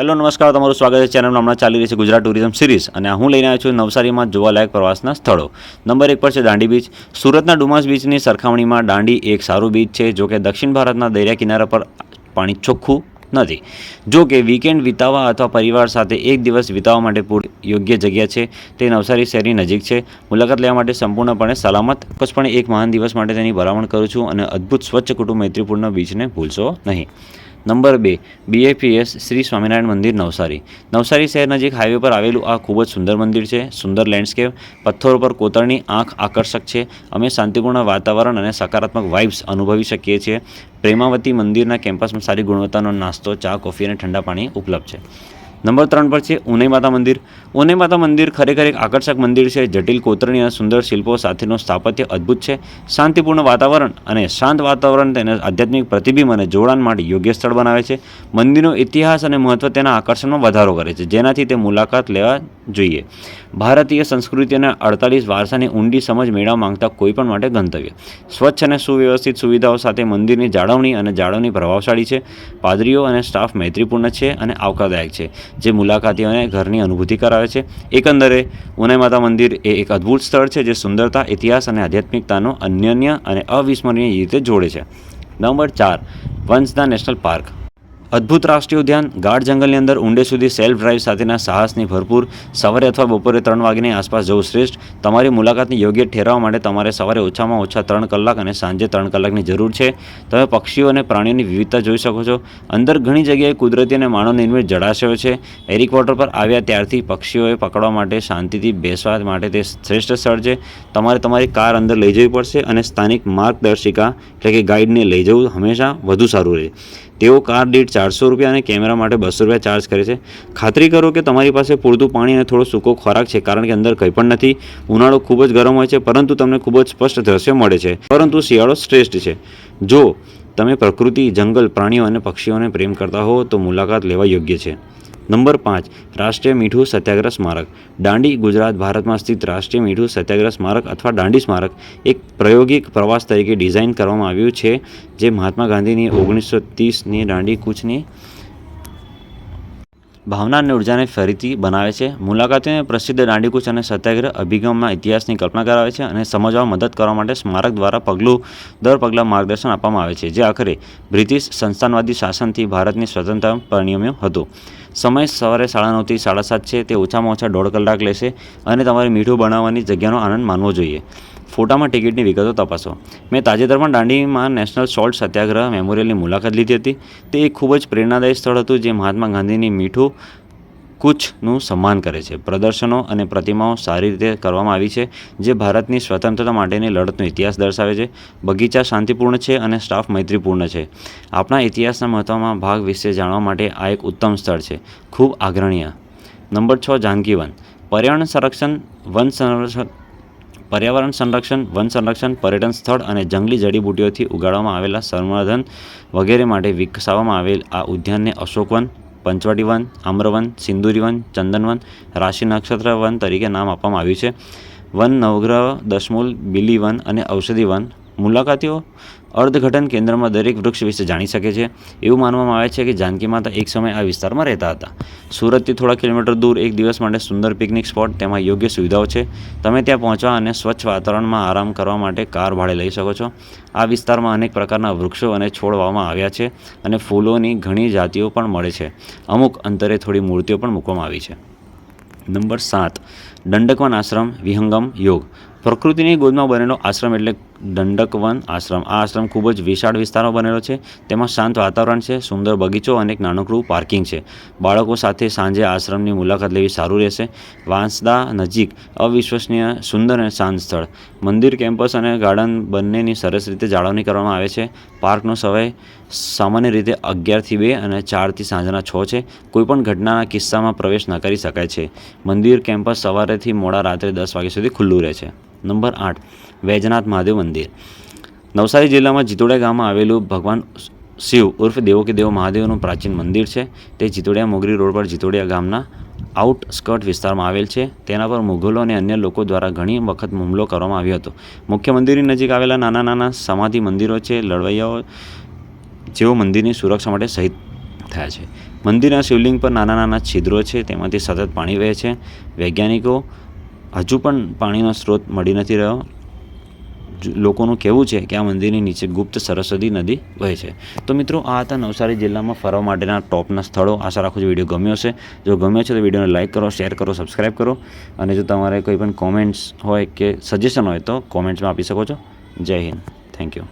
Hello, નમસ્કાર. તમારું સ્વાગત છે ચેનલમાં હમણાં ચાલી રહી છે ગુજરાત ટુરિઝમ સિરીઝ અને હું લઈને આવ્યો છું નવસારીમાં જોવાલાયક પ્રવાસના સ્થળો. નંબર એક પર છે દાંડી બીચ. સુરતના ડુમાસ બીચની સરખામણીમાં દાંડી એક સારું બીચ છે, જો કે દક્ષિણ ભારતના દરિયા કિનારા પર પાણી ચોખ્ખું નથી. જો કે વીકેન્ડ વિતાવવા અથવા પરિવાર સાથે એક દિવસ વિતાવવા માટે પૂર યોગ્ય જગ્યા છે. તે નવસારી શહેરની નજીક છે. મુલાકાત લેવા માટે સંપૂર્ણપણે સલામત ચોક્કસપણે એક મહાન દિવસ માટે તેની ભલામણ કરું છું અને અદ્ભુત સ્વચ્છ કુટુંબ મૈત્રીપૂર્ણ બીચને ભૂલશો નહીં. નંબર બે બીએપીએસ શ્રી સ્વામિનારાયણ મંદિર, નવસારી. નવસારી શહેર નજીક હાઈવે પર આવેલું આ ખૂબ જ સુંદર મંદિર છે. સુંદર લેન્ડસ્કેપ પથ્થરો પર કોતરણી, આંખ આકર્ષક છે. અમે શાંતિપૂર્ણ વાતાવરણ અને સકારાત્મક વાઇબ્સ અનુભવી શકીએ છીએ. પ્રેમાવતી મંદિરના કેમ્પસમાં સારી ગુણવત્તાનો નાસ્તો, ચા કોફી અને ઠંડા પાણી ઉપલબ્ધ છે. નંબર ત્રણ પર છે ઉનઈ માતા મંદિર. ઉનઈ માતા મંદિર ખરેખર એક આકર્ષક મંદિર છે. જટિલ કોતરણી અને સુંદર શિલ્પો સાથેનું સ્થાપત્ય અદ્ભુત છે. શાંતિપૂર્ણ વાતાવરણ અને શાંત વાતાવરણ તેને આધ્યાત્મિક પ્રતિબિંબ અને જોડાણ માટે યોગ્ય સ્થળ બનાવે છે. મંદિરનો ઇતિહાસ અને મહત્ત્વ તેના આકર્ષણમાં વધારો કરે છે. જેનાથી તે મુલાકાત લેવા જોઈએ. ભારતીય સંસ્કૃતિ અને અડતાલીસ વારસાની ઊંડી સમજ મેળવવા માંગતા કોઈપણ માટે ગંતવ્ય. સ્વચ્છ અને સુવ્યવસ્થિત સુવિધાઓ સાથે મંદિરની જાળવણી અને જાળવણી પ્રભાવશાળી છે. પાદરીઓ અને સ્ટાફ મૈત્રીપૂર્ણ છે અને આવકારદાયક છે. જે મુલાકાતીઓને ઘરની અનુભૂતિ કરાવે છે. એકંદરે ઉનાઈ માતા મંદિર એ એક અદ્ભુત સ્થળ છે જે સુંદરતા, ઇતિહાસ અને આધ્યાત્મિકતાનો અનન્ય અને અવિસ્મરણીય રીતે જોડે છે. નંબર ચાર વંશદા નેશનલ પાર્ક. અદ્ભુત રાષ્ટ્રીય ઉદ્યાન, ગાઢ જંગલની અંદર ઊંડે સુધી સેલ્ફ ડ્રાઈવ સાથેના સાહસની ભરપૂર, સવારે અથવા બપોરે ત્રણ વાગ્યાની આસપાસ જવું શ્રેષ્ઠ. તમારી મુલાકાતને યોગ્ય ઠેરવવા માટે તમારે સવારે ઓછામાં ઓછા ત્રણ કલાક અને સાંજે ત્રણ કલાકની જરૂર છે. તમે પક્ષીઓ અને પ્રાણીઓની વિવિધતા જોઈ શકો છો. અંદર ઘણી જગ્યાએ કુદરતી અને માનવ નિર્મિત જળાશયો છે. એરિક વોટર પર આવ્યા ત્યારથી પક્ષીઓએ પકડવા માટે શાંતિથી બેસવા માટે તે શ્રેષ્ઠ સ્થળ છે. તમારે તમારી કાર અંદર લઈ જવી પડશે અને સ્થાનિક માર્ગદર્શિકા એટલે કે ગાઈડને લઈ જવું હંમેશા વધુ સારું રહે. તેઓ કાર દીઠ ચારસો રૂપિયા અને કેમેરા માટે બસો રૂપિયા ચાર્જ કરે છે. ખાતરી કરો કે તમારી પાસે પૂરતું પાણી અને થોડો સૂકો ખોરાક છે, કારણ કે અંદર કંઈ પણ નથી. ઉનાળો ખૂબ જ ગરમ હોય છે, પરંતુ તમને ખૂબ જ સ્પષ્ટ દ્રશ્ય મળે છે. પરંતુ શિયાળો શ્રેષ્ઠ છે. જો તમે પ્રકૃતિ, જંગલ, પ્રાણીઓ અને પક્ષીઓને પ્રેમ કરતા હો, તો મુલાકાત લેવા યોગ્ય છે. નંબર પાંચ, રાષ્ટ્રીય મીઠું સત્યાગ્રહ સ્મારક. દાંડી, ગુજરાત, ભારતમાં સ્થિત રાષ્ટ્રીય મીઠું સત્યાગ્રહ સ્મારક અથવા દાંડી સ્મારક એક પ્રાયોગિક પ્રવાસ તરીકે ડિઝાઇન કરવામાં આવ્યું છે, જે મહાત્મા ગાંધીની ઓગણીસો ત્રીસની દાંડી કૂચની ભાવના અને ઉર્જાને ફરીથી બનાવે છે. મુલાકાતીઓને પ્રસિદ્ધ દાંડીકૂચ અને સત્યાગ્રહ અભિગમમાં ઇતિહાસની કલ્પના કરાવે છે અને સમજવામાં મદદ કરવા માટે સ્મારક દ્વારા પગલું, દર પગલાં માર્ગદર્શન આપવામાં આવે છે. જે આખરે બ્રિટિશ સંસ્થાનવાદી શાસનથી ભારતની સ્વતંત્રતા પરિણમ્યું હતું. સમય સવારે સાડા નવથી સાડા સાત છે. તે ઓછામાં ઓછા દોઢ કલાક લેશે અને તમારે મીઠું બનાવવાની જગ્યાનો આનંદ માનવો જોઈએ. ફોટામાં ટિકિટની વિગતો તપાસો. મેં તાજેતરમાં દાંડીમાં નેશનલ સોલ્ટ સત્યાગ્રહ મેમોરિયલની મુલાકાત લીધી હતી. તે એક ખૂબ જ પ્રેરણાદાયી સ્થળ હતું જે મહાત્મા ગાંધીની મીઠું કૂચનું સન્માન કરે છે. પ્રદર્શનો અને પ્રતિમાઓ સારી રીતે કરવામાં આવી છે, જે ભારતની સ્વતંત્રતા માટેની લડતનો ઇતિહાસ દર્શાવે છે. બગીચા શાંતિપૂર્ણ છે અને સ્ટાફ મૈત્રીપૂર્ણ છે. આપણા ઇતિહાસના મહત્ત્વમાં ભાગ વિશે જાણવા માટે આ એક ઉત્તમ સ્થળ છે. ખૂબ આગ્રણીય. નંબર છ, જાનકી વન. પર્યાવરણ સંરક્ષણ વન સંરક્ષણ પર્યાવરણ સંરક્ષણ, વન સંરક્ષણ, પર્યટન સ્થળ અને જંગલી જડીબુટીઓથી ઉગાડવામાં આવેલા સંવર્ધન વગેરે માટે વિકસાવવામાં આવેલ આ ઉદ્યાનને અશોકવન પંચવટી વન આમ્રવન સિંદુરી વન ચંદનવન, રાશિ નક્ષત્ર વન તરીકે નામ આપવામાં આવ્યું છે. વન નવગ્રહ, દશમૂલ બિલી વન અને ઔષધિ વન મુલાકાતીઓ અર્ધઘટન કેન્દ્રમાં દરેક વૃક્ષ વિશે જાણી શકે છે. એવું માનવામાં આવે છે કે જાનકી માતા એક સમય આ વિસ્તારમાં રહેતા હતા. સુરતથી થોડા કિલોમીટર દૂર એક દિવસ માટે સુંદર પિકનિક સ્પોટ, તેમાં યોગ્ય સુવિધાઓ છે. તમે ત્યાં પહોંચવા અને સ્વચ્છ વાતાવરણમાં આરામ કરવા માટે કાર ભાડે લઈ શકો છો. આ વિસ્તારમાં અનેક પ્રકારના વૃક્ષો અને છોડ વાવવામાં આવ્યા છે અને ફૂલોની ઘણી જાતિઓ પણ મળે છે. અમુક અંતરે થોડી મૂર્તિઓ પણ મૂકવામાં આવી છે. નંબર સાત, દંડકવન આશ્રમ વિહંગમ યોગ. પ્રકૃતિની ગોદમાં બનેલો આશ્રમ એટલે દંડકવન આશ્રમ. આ આશ્રમ ખૂબ જ વિશાળ વિસ્તારમાં બનેલો છે. તેમાં શાંત વાતાવરણ છે, સુંદર બગીચો અને એક નાનકડું પાર્કિંગ છે. બાળકો સાથે સાંજે આશ્રમની મુલાકાત લેવી સારું રહેશે. વાંસદા નજીક અવિશ્વસનીય, સુંદર અને શાંત સ્થળ. મંદિર, કેમ્પસ અને ગાર્ડન બંનેની સરસ રીતે જાળવણી કરવામાં આવે છે. પાર્કનો સમય સામાન્ય રીતે અગિયારથી બે અને ચારથી સાંજના છ છે. કોઈપણ ઘટનાના કિસ્સામાં પ્રવેશ ન કરી શકાય છે. મંદિર, કેમ્પસ સવારેથી મોડા રાત્રે દસ વાગ્યા સુધી ખુલ્લું રહે છે. નંબર આઠ, વૈજનાથ મહાદેવ મંદિર. નવસારી જિલ્લામાં જીતોડિયા ગામમાં આવેલું ભગવાન શિવ ઉર્ફ દેવો કે દેવ મહાદેવનું પ્રાચીન મંદિર છે. તે જીતોડિયા મોગરી રોડ પર જીતોડિયા ગામના આઉટસ્કર્ટ વિસ્તારમાં આવેલ છે. તેના પર મુઘલો અને અન્ય લોકો દ્વારા ઘણી વખત હુમલો કરવામાં આવ્યો હતો. મુખ્ય મંદિરની નજીક આવેલા નાના નાના સમાધિ મંદિરો છે. લડવૈયાઓ જેઓ મંદિરની સુરક્ષા માટે શહીદ થયા છે. મંદિરના શિવલિંગ પર નાના નાના છિદ્રો છે. તેમાંથી સતત પાણી વહે છે. વૈજ્ઞાનિકો હજુ પણ પાણીનો સ્ત્રોત મળી નથી રહ્યો. લોકોનું કહેવું છે કે આ મંદિરની નીચે ગુપ્ત સરસ્વતી નદી વહે છે. તો મિત્રો, આ હતા નવસારી જિલ્લામાં ફરવા માટેના ટોપના સ્થળો. આશા રાખું છું વીડિયો ગમ્યો હશે. જો ગમ્યો છે તો વિડીયોને લાઇક કરો, શેર કરો સબસ્ક્રાઈબ કરો. અને જો તમારે કોઈ પણ કોમેન્ટ્સ હોય કે સજેશન હોય તો કોમેન્ટ્સમાં આપી શકો છો. જય હિન્દ. Thank you